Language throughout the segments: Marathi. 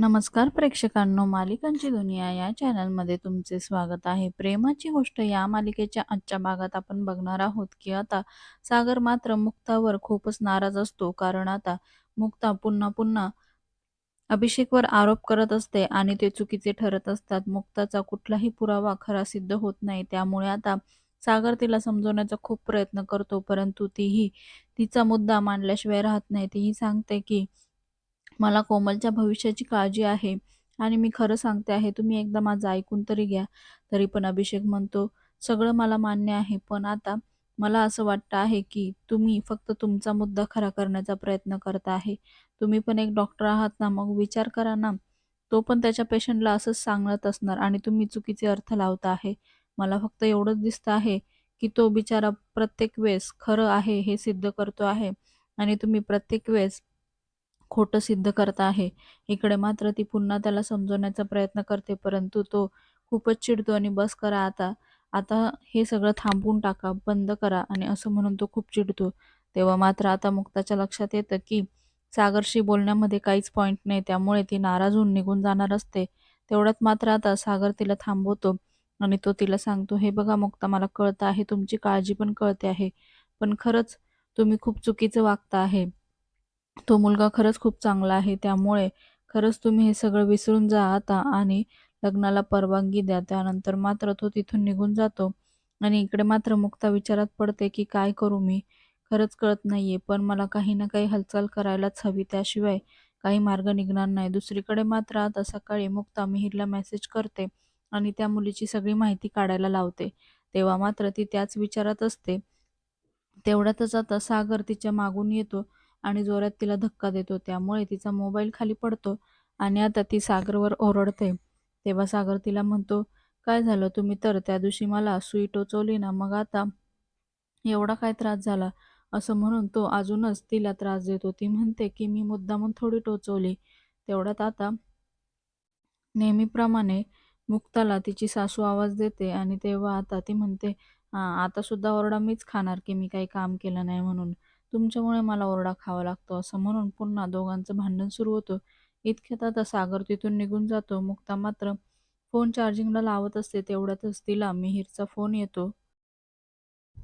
नमस्कार प्रेक्षकांनो मालिकांची दुनिया या चॅनलमध्ये तुमचे स्वागत आहे. प्रेमाची गोष्ट या मालिकेच्या आजच्या भागात आपण बघणार आहोत की आता सागर मात्र मुक्तावर खूपच नाराज असतो. कारण आता मुक्ता पुन्हा पुन्हा अभिषेकवर आरोप करत असते आणि ते चुकीचे ठरत असतात. मुक्ताचा कुठलाही पुरावा खरा सिद्ध होत नाही. त्यामुळे आता सागर तिला समजवण्याचा खूप प्रयत्न करतो परंतु तीही तिचा मुद्दा मांडल्याशिवाय राहत नाही. तीही सांगते की मला कोमलच्या भविष्याची काळजी आहे. आणि मी खरं सांगते आहे तुम्ही एकदा माझं ऐकून तरी घ्या. तरी पण अभिषेक म्हणतो सगळं मला मान्य आहे पण आता मला असं वाटतं आहे की तुम्ही फक्त तुमचा मुद्दा खरा करण्याचा प्रयत्न करता आहे. तुम्ही पण एक डॉक्टर आहात ना मग विचार करा ना. तो पण त्याच्या पेशंटला असंच सांगत असणार आणि तुम्ही चुकीचे अर्थ लावता आहे. मला फक्त एवढंच दिसतं आहे की तो बिचारा प्रत्येक वेळेस खरं आहे हे सिद्ध करतो आहे. आणि तुम्ही प्रत्येक वेळेस खोटं सिद्ध करत आहे. इकडे मात्र ती पुन्हा त्याला समजवण्याचा प्रयत्न करते परंतु तो खूपच चिडतो आणि बस करा आता. आता हे सगळं थांबवून टाका बंद करा आणि असं म्हणून तो खूप चिडतो. तेव्हा मात्र आता मुक्ताच्या लक्षात येतं की सागरशी बोलण्यामध्ये काहीच पॉईंट नाही त्यामुळे ती नाराज होऊन निघून जाणार असते. तेवढ्यात मात्र आता सागर तिला थांबवतो आणि तो तिला सांगतो हे बघा मुक्ता मला कळतं आहे तुमची काळजी पण कळते आहे. पण खरंच तुम्ही खूप चुकीचं वागता आहे. तो मुलगा खरंच खूप चांगला आहे. त्यामुळे खरंच तुम्ही हे सगळं विसरून जा आता आणि लग्नाला परवानगी द्या. त्यानंतर मात्र तो तिथून निघून जातो. आणि इकडे मात्र मुक्ता विचारात पडते की काय करू मी? खरंच कळत नाहीये. पण मला काही ना काही हालचाल करायलाच हवी. त्याशिवाय काही मार्ग निघणार नाही. दुसरीकडे मात्र आता सकाळी मुक्ता मिहिरला मेसेज करते आणि त्या मुलीची सगळी माहिती काढायला लावते. तेव्हा मात्र ती त्याच विचारात असते. तेवढ्यातच आता सागर तिच्या मागून येतो. आणि जोरात तिला धक्का देतो. त्यामुळे तिचा मोबाईल खाली पडतो आणि आता ती सागरवर ओरडते. तेव्हा सागर तिला म्हणतो काय झालं? तुम्ही तर त्या दिवशी मला सुई टोचवली ना मग आता एवढा काय त्रास झाला? असं म्हणून तो अजूनच तिला त्रास देतो. ती म्हणते की मी मुद्दामून थोडी टोचवली तेवढ्यात आता नेहमीप्रमाणे मुक्ताला तिची सासू आवाज देते आणि तेव्हा आता ती म्हणते आता सुद्धा ओरडा मीच खाणार की मी काही काम केलं नाही म्हणून. तुमच्यामुळे मला ओरडा खावा लागतो असं म्हणून पुन्हा दोघांचं भांडण सुरू होतं. इतक्यात आता सागर तिथून निघून जातो. मुक्ता मात्र फोन चार्जिंगला लावत असते. तेवढ्यातच तिला मिहीरचा फोन येतो.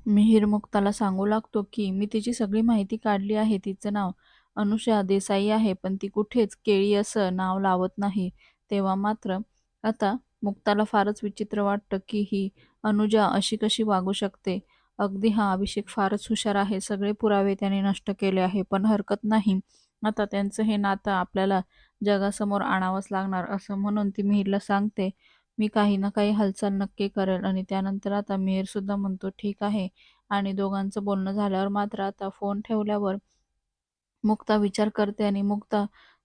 मिहीर मुक्ताला सांगू लागतो की मी तिची सगळी माहिती काढली आहे. तिचं नाव अनुषा देसाई आहे पण ती कुठेच केळी असं नाव लावत नाही. तेव्हा मात्र आता मुक्ताला फारच विचित्र वाटतं की ही अनुजा अशी कशी वागू शकते. अगदी हा अभिषेक फारच हुशार आहे. सगळे पुरावे त्याने नष्ट केले आहे पण हरकत नाही. आता त्यांचं हे नातं आपल्याला जगासमोर आणावंच लागणार असं म्हणून ती मिहीरला सांगते. मी काही ना काही हालचाल नक्की करेल आणि त्यानंतर आता मिहीर सुद्धा म्हणतो ठीक आहे. आणि दोघांचं बोलणं झाल्यावर मात्र आता फोन ठेवल्यावर मुक्ता विचार करते आणि मुक्ता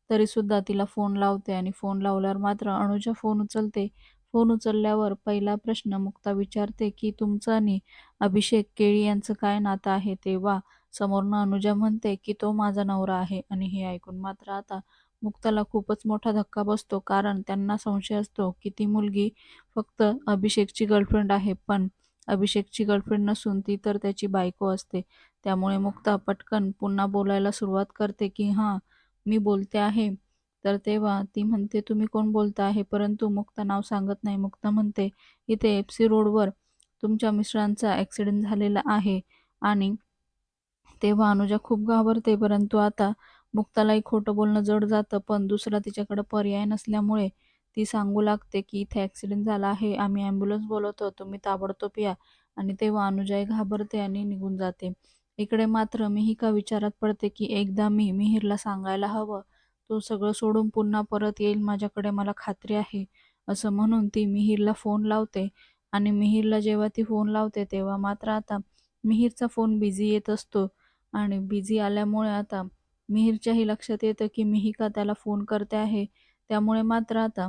तरी सुद्धा तिला फोन लावते आणि फोन लावल्यावर मात्र अनुजा फोन उचलते. फोन उचलल्यावर पहिला प्रश्न मुक्ता विचारते की तुमचं आणि अभिषेक केळी यांचं काय नातं आहे? तेव्हा समोरनं अनुजा म्हणते की तो माझा नवरा आहे. आणि हे ऐकून मात्र आता मुक्ताला खूपच मोठा धक्का बसतो कारण त्यांना संशय असतो की ती मुलगी फक्त अभिषेकची गर्लफ्रेंड आहे पण अभिषेकची गर्लफ्रेंड नसून ती तर त्याची बायको असते. त्यामुळे मुक्ता पटकन पुन्हा बोलायला सुरुवात करते की हां मी बोलते आहे. तर तेव्हा ती म्हणते तुम्ही कोण बोलता आहे? परंतु मुक्ता नाव सांगत नाही. मुक्ता म्हणते इथे एफ सी रोडवर तुमच्या मिस्टरांचा ॲक्सिडेंट झालेला आहे आणि तेव्हा अनुजा खूप घाबरते. परंतु आता मुक्तालाही खोटं बोलणं जड जातं. पण दुसरा तिच्याकडे पर्याय नसल्यामुळे ती सांगू लागते की इथे ॲक्सिडेंट झाला आहे. आम्ही ॲम्ब्युलन्स बोलवतो. तुम्ही ताबडतोब या. आणि तेव्हा अनुजाही घाबरते आणि निघून जाते. इकडे मात्र मिहिका विचारात पडते की एकदा मी मिहीरला सांगायला हवं तो सगळं सोडून पुन्हा परत येईल माझ्याकडे मला खात्री आहे असं म्हणून ती मिहीरला फोन लावते. आणि मिहीरला जेव्हा ती फोन लावते तेव्हा मात्र आता मिहीरचा फोन बिझी येत असतो. आणि बिझी आल्यामुळे आता मिहीरच्याही लक्षात येतं की मिहिका त्याला फोन करते आहे. त्यामुळे मात्र आता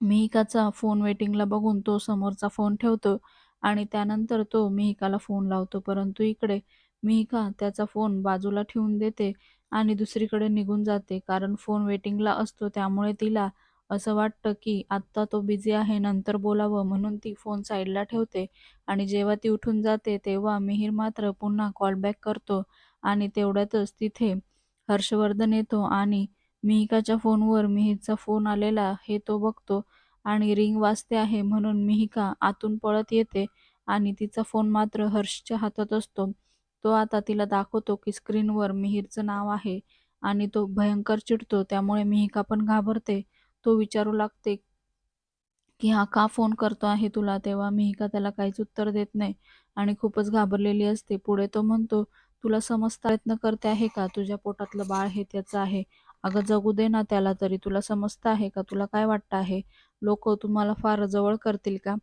मिहिकाचा फोन वेटिंगला बघून तो समोरचा फोन ठेवतो आणि त्यानंतर तो मिहिकाला फोन लावतो. परंतु इकडे मिहिका त्याचा फोन बाजूला ठेवून देते आणि दुसरीकडे निघून जाते. कारण फोन वेटिंगला असतो त्यामुळे तिला असं वाटतं की आत्ता तो बिझी आहे नंतर बोलावं म्हणून ती फोन साईडला ठेवते. आणि जेव्हा ती उठून जाते तेव्हा मिहीर मात्र पुन्हा कॉल बॅक करतो आणि तेवढ्यातच तिथे हर्षवर्धन येतो आणि मिहिकाच्या फोनवर मिहीरचा फोन आलेला हे तो बघतो आणि रिंग वाजते आहे म्हणून मिहिका आतून पळत येते आणि तिचा फोन मात्र हर्षच्या हातात असतो. तो आता तिला दाखवतो की स्क्रीनवर मिहीरचं नाव आहे आणि तो भयंकर चिडतो त्यामुळे मिहिका पण घाबरते. तो विचारू लागते की हा का फोन करतो आहे तुला? तेव्हा मिहिका त्याला काहीच उत्तर देत नाही आणि खूपच घाबरलेली असते. पुढे तो म्हणतो तुला समजता प्रयत्न करते आहे का? तुझ्या पोटातलं बाळ हे त्याचं आहे. अगं जगू दे ना त्याला तरी. तुला समजतं आहे का? तुला काय वाटतं आहे? लोक तुम्हाला फार जवळ करतील का?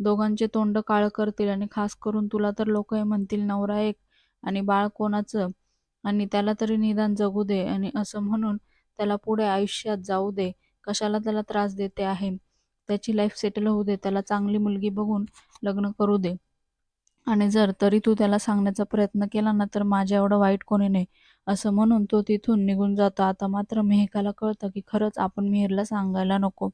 दोघांचे तोंड काळ करतील आणि खास करून तुला तर लोक हे म्हणतील नवरा एक आणि बाळ कोणाचं? आणि त्याला तरी निदान जगू दे आणि असं म्हणून त्याला पुढे आयुष्यात जाऊ दे. कशाला त्याला त्रास देते आहे? त्याची लाईफ सेटल होऊ दे. त्याला चांगली मुलगी बघून लग्न करू दे. आणि जर तरी तू त्याला सांगण्याचा प्रयत्न केला ना तर माझ्या एवढं वाईट कोणी नाही. असं म्हणून तो तिथून निघून जातो. आता मात्र मेहकाला कळतं की खरंच आपण मिहिरला सांगायला नको.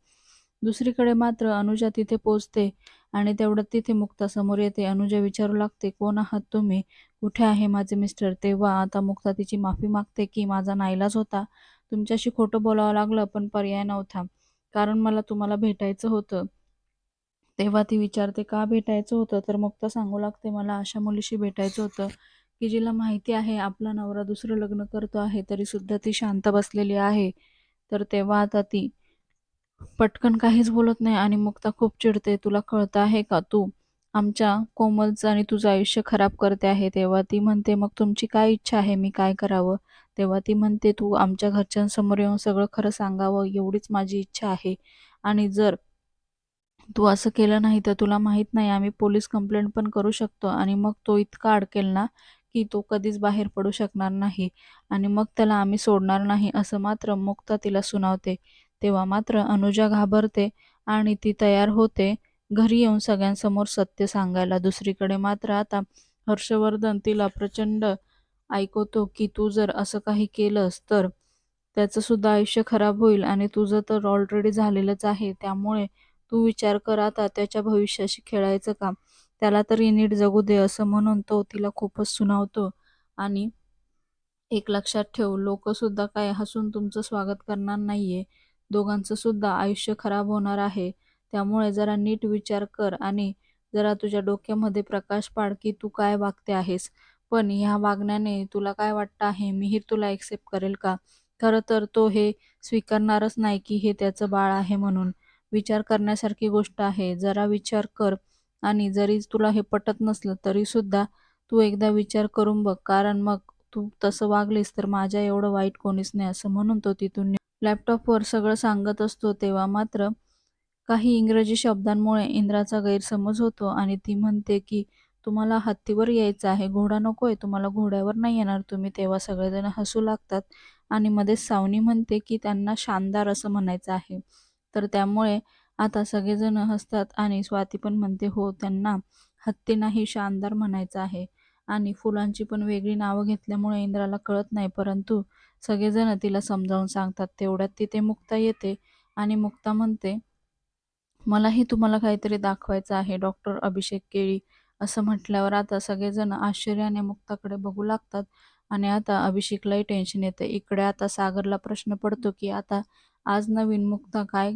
दुसरीकडे मात्र अनुजा तिथे पोचते आणि तेवढ्यात तिथे मुक्ता समोर येते. अनुजा विचारू लागते कोण आहात तुम्ही? कुठे आहे माझे मिस्टर? तेव्हा आता मुक्ता तिची माफी मागते की माझा नाईलाज होता. तुमच्याशी खोटं बोलावं लागलं पण पर्याय नव्हता. कारण मला तुम्हाला भेटायचं होतं. तेव्हा ती विचारते का भेटायचं होतं? तर मुक्ता सांगू लागते मला अशा मुलीशी भेटायचं होतं की जिला माहिती आहे आपला नवरा दुसरं लग्न करतो आहे तरी सुद्धा ती शांत बसलेली आहे. तर तेव्हा आता ती पटकन काहीच बोलत नाही आणि मुक्ता खूप चिडते. तुला कळतं आहे का तू? आमच्या कोमलचं आणि तुझं आयुष्य खराब करते आहे. तेव्हा ती म्हणते मग तुमची काय इच्छा आहे? मी काय करावं? तेव्हा ती म्हणते तू आमच्या घरच्यांसमोर येऊन सगळं खरं सांगावं एवढीच माझी इच्छा आहे. आणि जर तू असं केलं नाही तर तुला माहीत नाही आम्ही पोलीस कंप्लेंट पण करू शकतो. आणि मग तो इतका अडकेल ना की तो कधीच बाहेर पडू शकणार नाही. आणि मग त्याला आम्ही सोडणार नाही असं मात्र मुक्ता तिला सुनावते. तेव्हा मात्र अनुजा घाबरते आणि ती तयार होते. घरी येऊन सगळ्यांसमोर सत्य सांगायला. दुसरीकडे मात्र आता हर्षवर्धन तिला प्रचंड ऐकवतो की तू जर असं काही केलंस तर त्याचं सुद्धा आयुष्य खराब होईल आणि तुझं तर ऑलरेडी झालेलंच आहे. त्यामुळे तू विचार कर आता त्याच्या भविष्याशी खेळायचं काम. त्याला तरी नीट जगू दे असं म्हणून तो तिला खूपच सुनावतो. आणि एक लक्षात ठेव लोकसुद्धा काय हसून तुमचं स्वागत करणार नाहीये. दोघांचं सुद्धा आयुष्य खराब होणार आहे. त्यामुळे जरा नीट विचार कर आणि जरा तुझ्या डोक्यामध्ये प्रकाश पाड की तू काय वागते आहेस. पण ह्या वागण्याने तुला काय वाटतं आहे? मिहीर तुला एक्सेप्ट करेल का? खरं तर तो हे स्वीकारणारच नाही की हे त्याचं बाळ आहे म्हणून. विचार करण्यासारखी गोष्ट आहे. जरा विचार कर आणि जरी तुला हे पटत नसलं तरी सुद्धा तू एकदा विचार करून बघ. कारण मग तू तसं वागलीस तर माझ्या एवढं वाईट कोणीच नाही असं म्हणून तो तिथून लॅपटॉपवर सगळं सांगत असतो तेव्हा मात्र काही इंग्रजी शब्दांमुळे इंद्राचा गैरसमज होतो आणि ती म्हणते की तुम्हाला हत्तीवर यायचं आहे. घोडा नकोय. तुम्हाला घोड्यावर नाही येणार तुम्ही. तेव्हा सगळेजण हसू लागतात आणि मध्येच सावनी म्हणते की त्यांना शानदार असं म्हणायचं आहे. तर त्यामुळे आता सगळेजण हसतात आणि स्वाती पण म्हणते हो त्यांना हत्ती नाही शानदार म्हणायचं आहे. आणि फुलांची पण वेगळी नावं घेतल्यामुळे इंद्राला कळत नाही परंतु सगळेजण तिला समजावून सांगतात तेवढ्यात तिथे मुक्ता येते आणि मुक्ता म्हणते मलाही तुम्हाला काहीतरी दाखवायचं आहे डॉक्टर अभिषेक केळी असं म्हटल्यावर आता सगळेजण आश्चर्याने मुक्ताकडे बघू लागतात आणि आता अभिषेकलाही टेन्शन येतं. इकडे आता सागरला प्रश्न पडतो की आता आज नवीन मुक्ता काय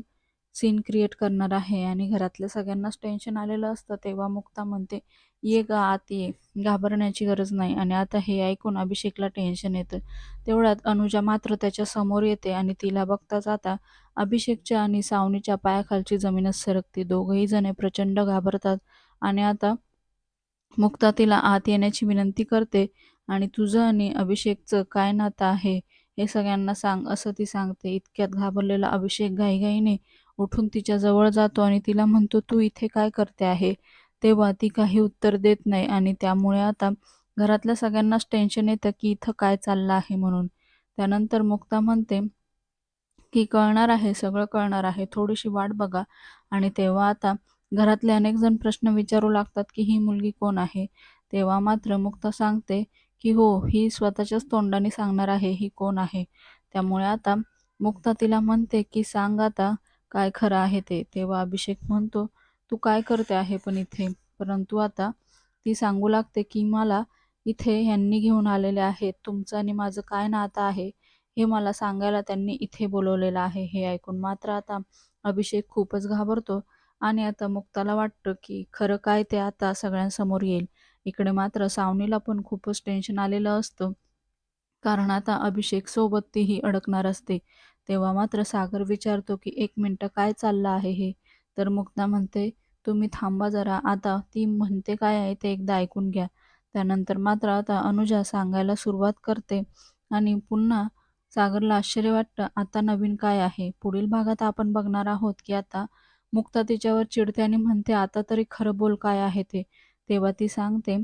सीन क्रिएट करणार आहे आणि घरातल्या सगळ्यांनाच टेन्शन आलेलं असतं तेव्हा मुक्ता म्हणते ये ग आत ये घाबरण्याची गरज नाही. आणि आता हे ऐकून अभिषेकला टेन्शन येतं. तेवढ्यात अनुजा मात्र त्याच्यासमोर येते आणि तिला बघताच आता अभिषेकच्या आणि सावनीच्या पायाखालची जमीनच सरकते. दोघंही जणे प्रचंड घाबरतात आणि आता मुक्ता तिला आत येण्याची विनंती करते आणि तुझं आणि अभिषेकचं काय नातं आहे हे सगळ्यांना सांग असं ती सांगते. इतक्यात घाबरलेला अभिषेक घाईघाईने उठून तिच्याजवळ जातो आणि तिला म्हणतो तू इथे काय करते आहे? तेव्हा ती काही उत्तर देत नाही आणि त्यामुळे आता घरातल्या सगळ्यांनाच टेन्शन येतं की इथं काय चाललं आहे म्हणून. त्यानंतर मुक्ता म्हणते की कळणार आहे सगळं कळणार आहे. थोडीशी वाट बघा. आणि तेव्हा आता घरातले अनेक जण प्रश्न विचारू लागतात की ही मुलगी कोण आहे? तेव्हा मात्र मुक्ता सांगते की हो ही स्वतःच्याच तोंडाने सांगणार आहे ही कोण आहे? त्यामुळे आता मुक्ता तिला म्हणते की सांग आता काय खरं आहे ते तेव्हा अभिषेक म्हणतो तू काय करते आहे पण इथे? परंतु आता ती सांगू लागते की मला इथे यांनी घेऊन आलेले आहेत. तुमचं आणि माझं काय नातं आहे हे मला सांगायला त्यांनी इथे बोलवलेलं आहे. हे ऐकून मात्र आता अभिषेक खूपच घाबरतो आणि आता मुक्ताला वाटतं की खरं काय ते आता सगळ्यांसमोर येईल. इकडे मात्र सावनीला पण खूपच टेन्शन आलेलं असतं. कारण आता अभिषेक सोबत तीही अडकणार असते. तेव्हा मात्र सागर विचारतो की एक मिनटं काय चाललं आहे हे? तर मुक्ता म्हणते तुम्ही थांबा जरा आता. ती म्हणते काय आहे ते एकदा ऐकून घ्या. त्यानंतर मात्र आता अनुजा सांगायला सुरुवात करते आणि पुन्हा सागरला आश्चर्य वाटतं आता नवीन काय आहे? पुढील भागात आपण बघणार आहोत की आता? मुक्ता तिच्यावर चिडते आणि म्हणते आता तरी खरं बोल काय आहे ते? तेव्हा ती सांगते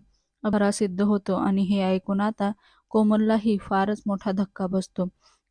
अभरा सिद्ध होतो आणि हे ऐकून आता कोमललाही फारच मोठा धक्का बसतो.